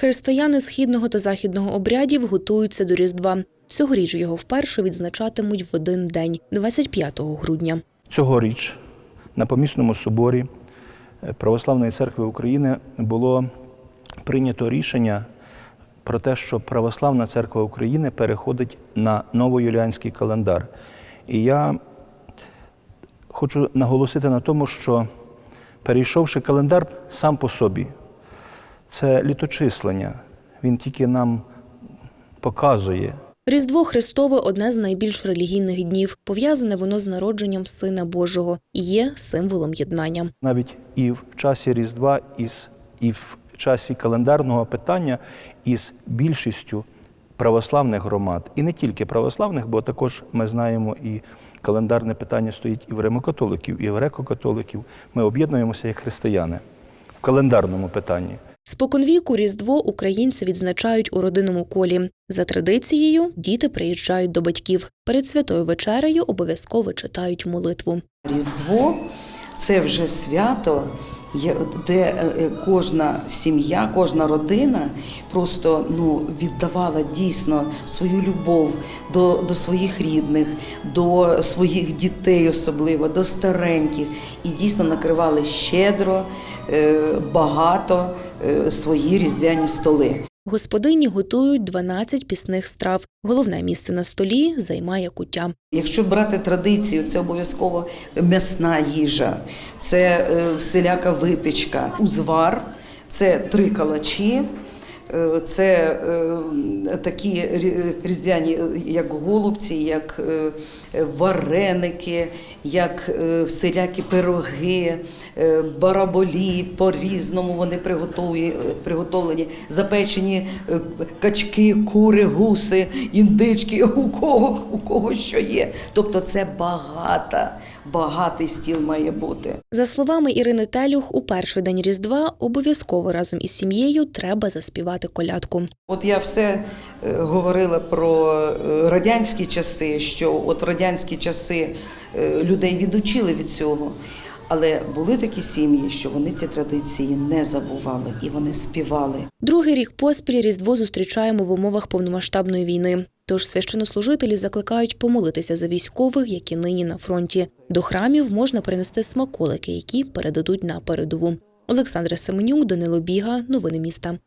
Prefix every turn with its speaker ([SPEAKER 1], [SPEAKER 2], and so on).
[SPEAKER 1] Християни східного та західного обрядів готуються до Різдва. Цьогоріч його вперше відзначатимуть в один день, 25 грудня.
[SPEAKER 2] Цьогоріч на помісному соборі е, Православної церкви України було прийнято рішення про те, що Православна церква України переходить на новоюліанський календар. І я хочу наголосити на тому, що перейшовши календар сам по собі, це літочислення. Він тільки нам показує,
[SPEAKER 1] Різдво Христове одне з найбільш релігійних днів. Пов'язане воно з народженням Сина Божого і є символом єднання.
[SPEAKER 2] навіть і в часі Різдва, із, і в часі календарного питання із більшістю православних громад. І не тільки православних, бо також ми знаємо і календарне питання стоїть і в римокатоликів, і в греко-католиків. Ми об'єднуємося як християни в календарному питанні.
[SPEAKER 1] Споконвіку Різдво українці відзначають у родинному колі. За традицією, діти приїжджають до батьків. Перед святою вечерею обов'язково читають молитву.
[SPEAKER 3] Різдво це вже свято, де е, кожна сім'я, кожна родина просто ну, віддавала дійсно свою любов до, до своїх рідних, до своїх дітей, особливо до стареньких, і дійсно накривали щедро, е, багато е, свої різдвяні столи.
[SPEAKER 1] Господині готують 12 пісних страв. Головне місце на столі займає куття.
[SPEAKER 3] Якщо брати традицію, це обов'язково м'ясна їжа, це е, всіляка випічка, узвар, це три калачі. Е, Це е, такі різдвяні, як голубці, як е, вареники, як всілякі пироги, бараболі, по-різному вони приготовлені, запечені качки, кури, гуси, індички, у кого, у кого що є. Тобто це багата, багатий стіл має бути.
[SPEAKER 1] За словами Ірини Телюх, у перший день Різдва обов'язково разом із сім'єю треба заспівати колядку.
[SPEAKER 3] От я все е, говорила про е, радянські часи, що от в радянські часи е, людей відучили від цього. Але були такі сім'ї, що вони ці традиції не забували і вони співали.
[SPEAKER 1] Другий рік поспіль Різдво зустрічаємо в умовах повномасштабної війни. Тож священнослужителі закликають помолитися за військових, які нині на фронті. До храмів можна принести смаколики, які передадуть на передову. Олександра Семенюк, Данило Біга, новини міста.